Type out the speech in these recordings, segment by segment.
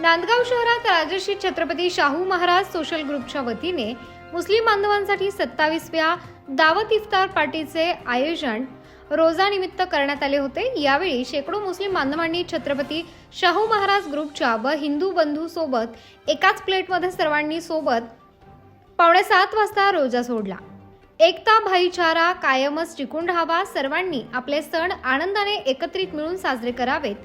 नांदगाव शहरात राजश्री छत्रपती शाहू महाराज सोशल ग्रुपच्या वतीने मुस्लिम बांधवांसाठी सत्तावीसव्या दावत इफ्तार पार्टीचे आयोजन रोजानिमित्त करण्यात आले होते. यावेळी शेकडो मुस्लिम बांधवांनी छत्रपती शाहू महाराज ग्रुपच्या व हिंदू बंधू सोबत एकाच प्लेटमध्ये सर्वांनी सोबत पावणे सात वाजता रोजा सोडला. एकता भाईचारा कायमच टिकून राहावा सर्वांनी आपले सण आनंदाने एकत्रित मिळून साजरे करावेत.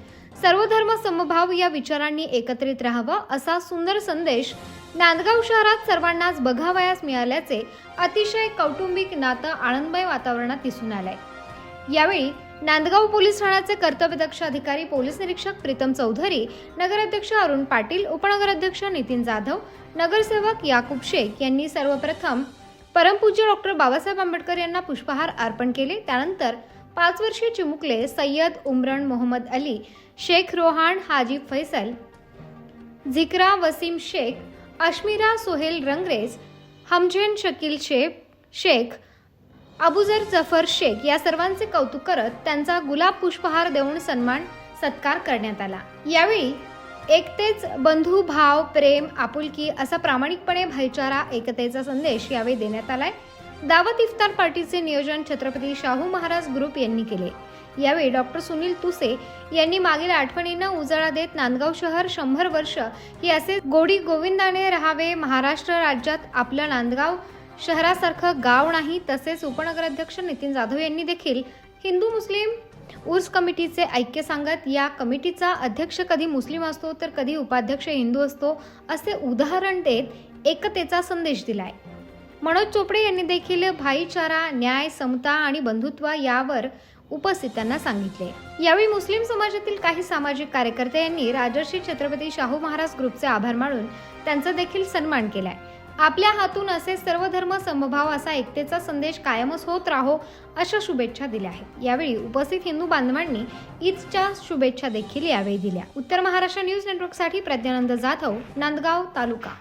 सर्वधर्म समभाव या विचारांनी एकत्रित राहावं असा सुंदर संदेश नांदगाव शहरात सर्वांनाच बघावयास मिळाल्याचे अतिशय कौटुंबिक नातं आनंदमय वातावरणात दिसून आलंय. यावेळी नांदगाव पोलीस ठाण्याचे कर्तव्यदक्ष अधिकारी पोलीस निरीक्षक प्रीतम चौधरी नगराध्यक्ष अरुण पाटील उपनगराध्यक्ष नितीन जाधव नगरसेवक याकूब शेख यांनी सर्वप्रथम परमपूज्य डॉक्टर बाबासाहेब आंबेडकर यांना पुष्पहार अर्पण केले. त्यानंतर पाच वर्षे चिमुकले सय्यद उमरण मोहम्मद अली शेख रोहान हाजी फैसल झिकरा वसीम शेख अश्मिरा सोहेल रंगरेज हमजेन शकील शेख शेख अबुजर जफर शेख या सर्वांचे कौतुक करत त्यांचा गुलाब पुष्पहार देऊन सन्मान सत्कार करण्यात आला. यावेळी एकतेच बंधू भाव प्रेम आपुलकी असा प्रामाणिकपणे भाईचारा एकतेचा संदेश यावेळी देण्यात आलाय. दावत इफ्तार पार्टीचे नियोजन छत्रपती शाहू महाराज ग्रुप यांनी केले. यावेळी डॉक्टर सुनील तुसे यांनी मागील आठवणींना उजाळा देत नांदगाव शहर शंभर वर्ष ही असे गोडी गोविंदाने राहावे महाराष्ट्र राज्यात आपलं नांदगाव शहरासारखं गाव नाही तसेच उपनगराध्यक्ष नितीन जाधव यांनी देखील हिंदू मुस्लिम उर्स कमिटीचे ऐक्य सांगत या कमिटीचा अध्यक्ष कधी मुस्लिम असतो तर कधी उपाध्यक्ष हिंदू असतो असे उदाहरण देत एकतेचा संदेश दिलाय. मनोज चोपडे यांनी देखील भाईचारा न्याय समता आणि बंधुत्व यावर उपस्थितांना सांगितले. यावेळी मुस्लिम समाजातील काही सामाजिक कार्यकर्ते यांनी राजर्षी छत्रपती शाहू महाराज ग्रुपचे आभार मानून त्यांचा देखील सन्मान केलाय. आपल्या हातून असे सर्व धर्म समभाव असा एकतेचा संदेश कायमच होत राहो अशा शुभेच्छा दिल्या आहेत. यावेळी उपस्थित हिंदू बांधवांनी ईदच्या शुभेच्छा देखील यावेळी दिल्या. उत्तर महाराष्ट्र न्यूज नेटवर्कसाठी प्रज्ञानंद जाधव नांदगाव तालुका.